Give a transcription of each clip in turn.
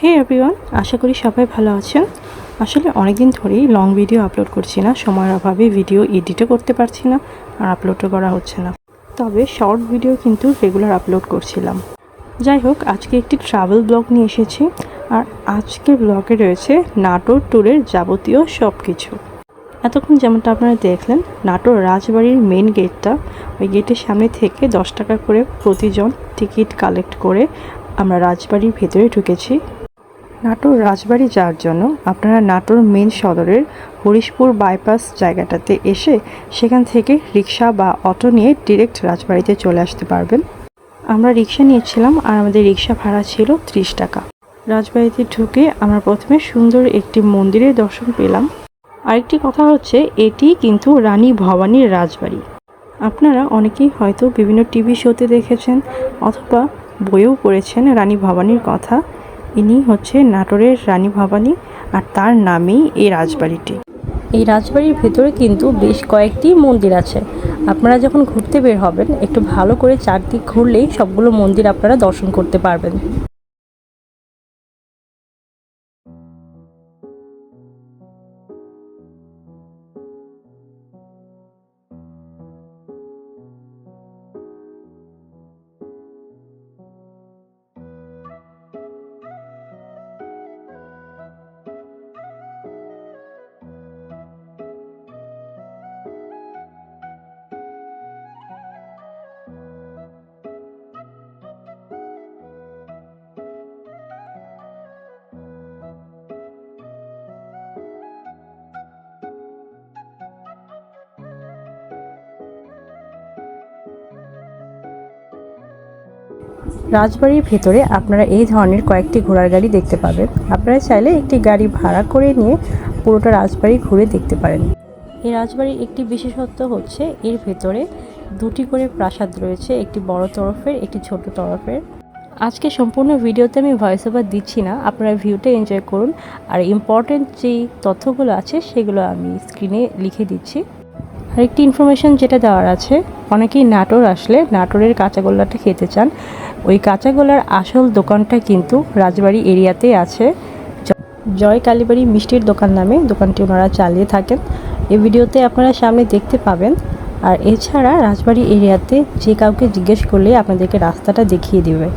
হে everyone আশা করি সবাই ভালো আছেন। আসলে অনেক দিন ধরেই লং ভিডিও আপলোড করছি না, সময়ের অভাবে ভিডিও এডিটও করতে পারছি না আর আপলোডও করা হচ্ছে না। তবে শর্ট ভিডিও কিন্তু রেগুলার আপলোড করছিলাম। যাই হোক, আজকে একটি ট্রাভেল ব্লগ নিয়ে এসেছি আর আজকে ব্লগে রয়েছে নাটোর ট্যুরের যাবতীয় সব কিছু এতক্ষণ যেমনটা আপনারা দেখলেন, নাটোর রাজবাড়ির মেন গেটটা ওই গেটের সামনে থেকে দশ টাকা করে প্রতিজন টিকিট কালেক্ট করে আমরা রাজবাড়ির ভেতরে ঢুকেছি। নাটোর রাজবাড়ি যাওয়ার জন্য আপনারা নাটোর মেন সদরের হরিশপুর বাইপাস জায়গাটাতে এসে সেখান থেকে রিক্সা বা অটো নিয়ে ডিরেক্ট রাজবাড়িতে চলে আসতে পারবেন। আমরা রিক্সা নিয়েছিলাম আর আমাদের রিক্সা ভাড়া ছিল ত্রিশ টাকা। রাজবাড়িতে ঢুকে আমরা প্রথমে সুন্দর একটি মন্দিরের দর্শন পেলাম। আরেকটি কথা হচ্ছে, এটি কিন্তু রানী ভবানীর রাজবাড়ি। আপনারা অনেকেই হয়তো বিভিন্ন টিভি শোতে দেখেছেন অথবা বইয়েও পড়েছেন রানী ভবানীর কথা। ইনি হচ্ছে নাটোরের রানী ভবানী আর তার নামেই এই রাজবাড়িটি। এই রাজবাড়ির ভেতরে কিন্তু বেশ কয়েকটি মন্দির আছে। আপনারা যখন ঘুরতে বের হবেন, একটু ভালো করে চারদিক ঘুরলেই সবগুলো মন্দির আপনারা দর্শন করতে পারবেন। রাজবাড়ির ভেতরে আপনারা এই ধরনের কয়েকটি ঘোড়ার গাড়ি দেখতে পাবেন। আপনারা চাইলে একটি গাড়ি ভাড়া করে নিয়ে পুরোটা রাজবাড়ি ঘুরে দেখতে পারেন। এই রাজবাড়ির একটি বিশেষত্ব হচ্ছে এর ভেতরে দুটি করে প্রাসাদ রয়েছে, একটি বড় তরফের, একটি ছোট তরফের। আজকে সম্পূর্ণ ভিডিওতে আমি ভয়েস ওভার দিচ্ছি না, আপনারা ভিউটা এনজয় করুন। আর ইম্পর্টেন্ট যেই তথ্যগুলো আছে সেগুলো আমি স্ক্রিনে লিখে দিচ্ছি। আরেকটি ইনফরমেশন যেটা দেওয়ার আছে, অনেকেই নাটোর আসলে নাটোরের কাঁচাগোল্লাটা খেতে চান। ওই কাঁচাগোলার আসল দোকানটা কিন্তু রাজবাড়ি এরিয়াতে আছে। জয় কালীবাড়ি মিষ্টির দোকান নামে দোকানটি ওনারা চালিয়ে থাকেন। এই ভিডিওতে আপনারা সামনে দেখতে পাবেন। আর এছাড়া রাজবাড়ি এরিয়াতে যে কাউকে জিজ্ঞেস করলে আপনাদেরকে রাস্তাটা দেখিয়ে দিবে।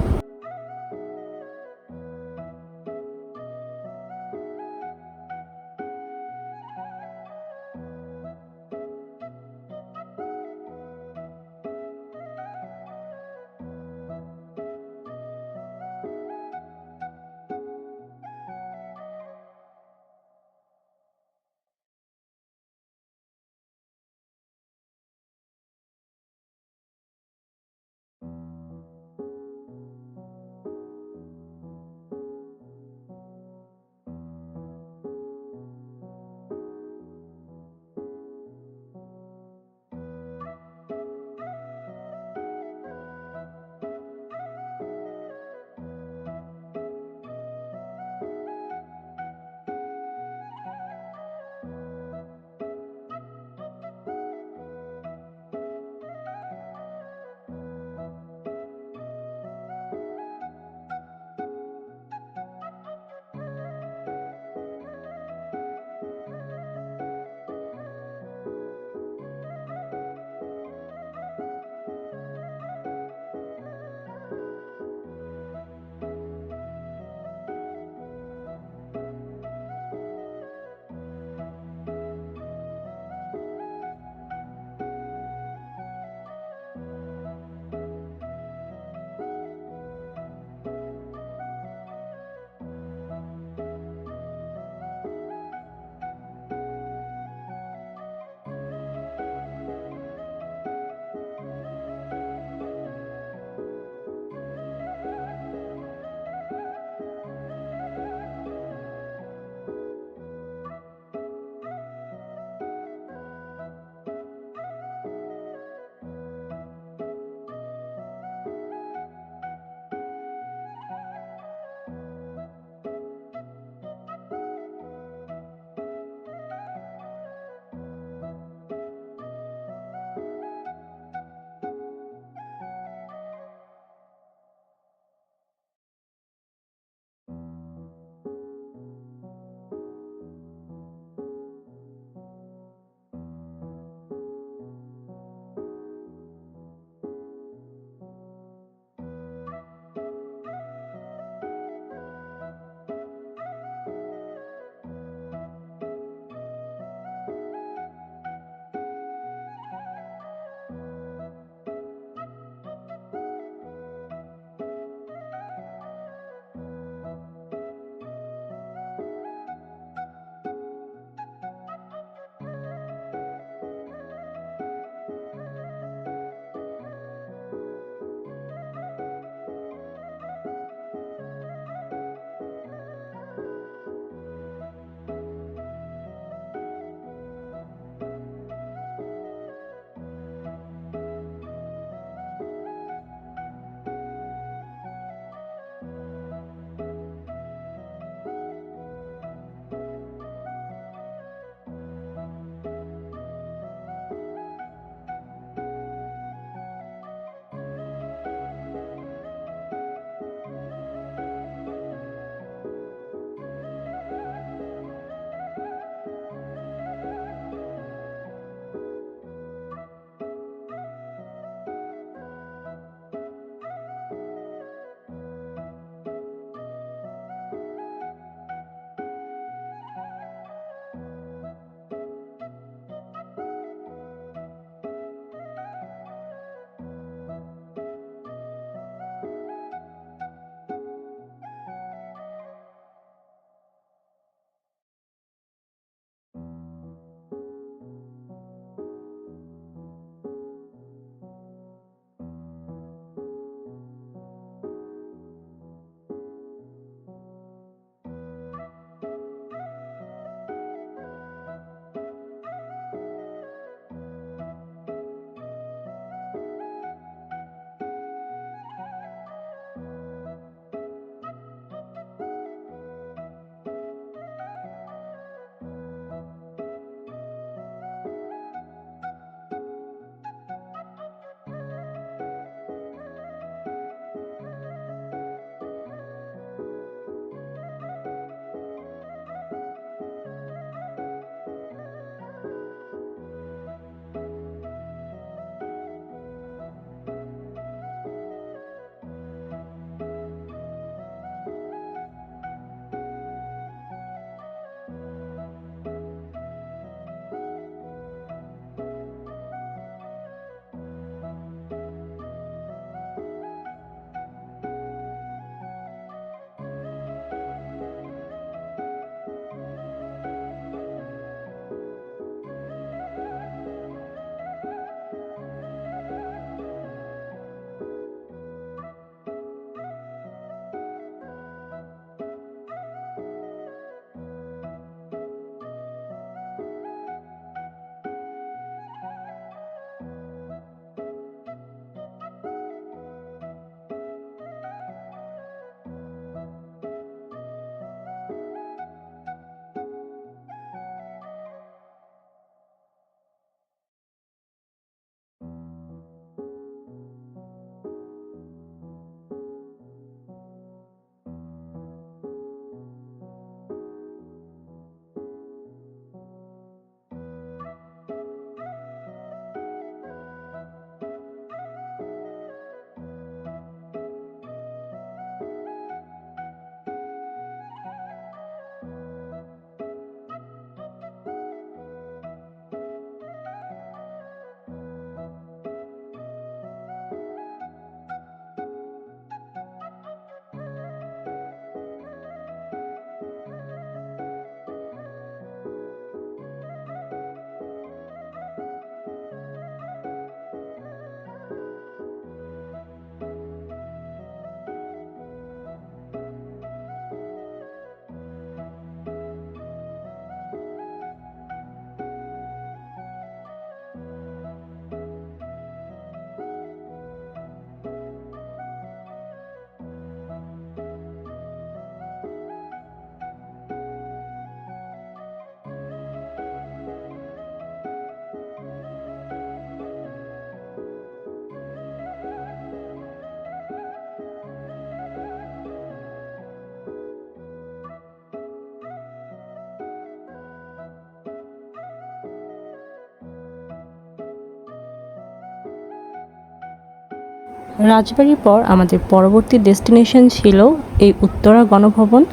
রাজবাড়ির পর আমাদের পরবর্তী ডেস্টিনেশন ছিল এই উত্তরা গণভবন,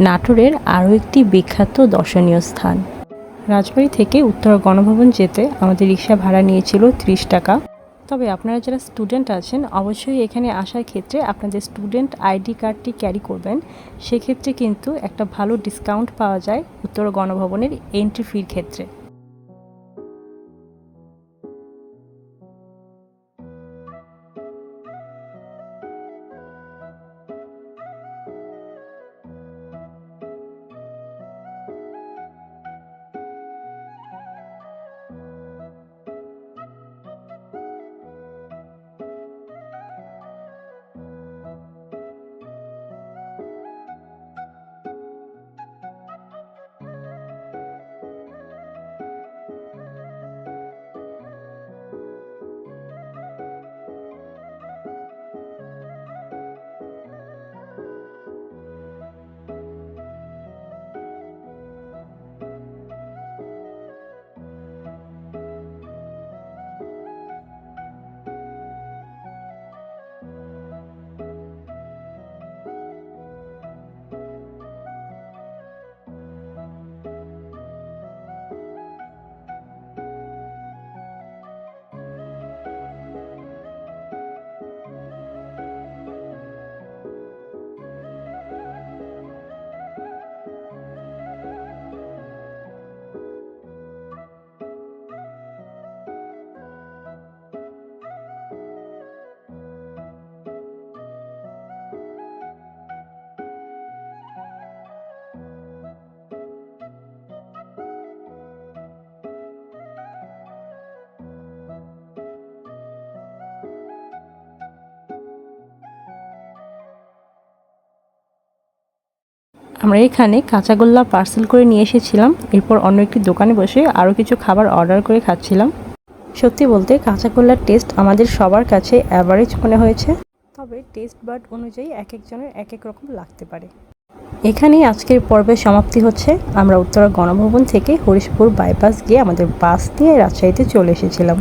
নাটোরের আরও একটি বিখ্যাত দর্শনীয় স্থান। রাজবাড়ি থেকে উত্তরা গণভবন যেতে আমাদের রিক্সা ভাড়া নিয়েছিল ত্রিশ টাকা। তবে আপনারা যারা স্টুডেন্ট আছেন, অবশ্যই এখানে আসার ক্ষেত্রে আপনাদের স্টুডেন্ট আইডি কার্ডটি ক্যারি করবেন। সেক্ষেত্রে কিন্তু একটা ভালো ডিসকাউন্ট পাওয়া যায় উত্তর গণভবনের এন্ট্রি ফির ক্ষেত্রে। আমরা এখানে কাঁচাগোল্লা পার্সেল করে নিয়ে এসেছিলাম। এরপর অন্য একটি দোকানে বসে আরও কিছু খাবার অর্ডার করে খাচ্ছিলাম। সত্যি বলতে কাঁচাগোল্লার টেস্ট আমাদের সবার কাছে অ্যাভারেজ মনে হয়েছে। তবে টেস্ট বার্ড অনুযায়ী এক একজনের এক এক রকম লাগতে পারে। এখানেই আজকের পর্বের সমাপ্তি হচ্ছে। আমরা উত্তরা গণভবন থেকে হরিশপুর বাইপাস গিয়ে আমাদের বাস নিয়ে রাজশাহীতে চলে এসেছিলাম।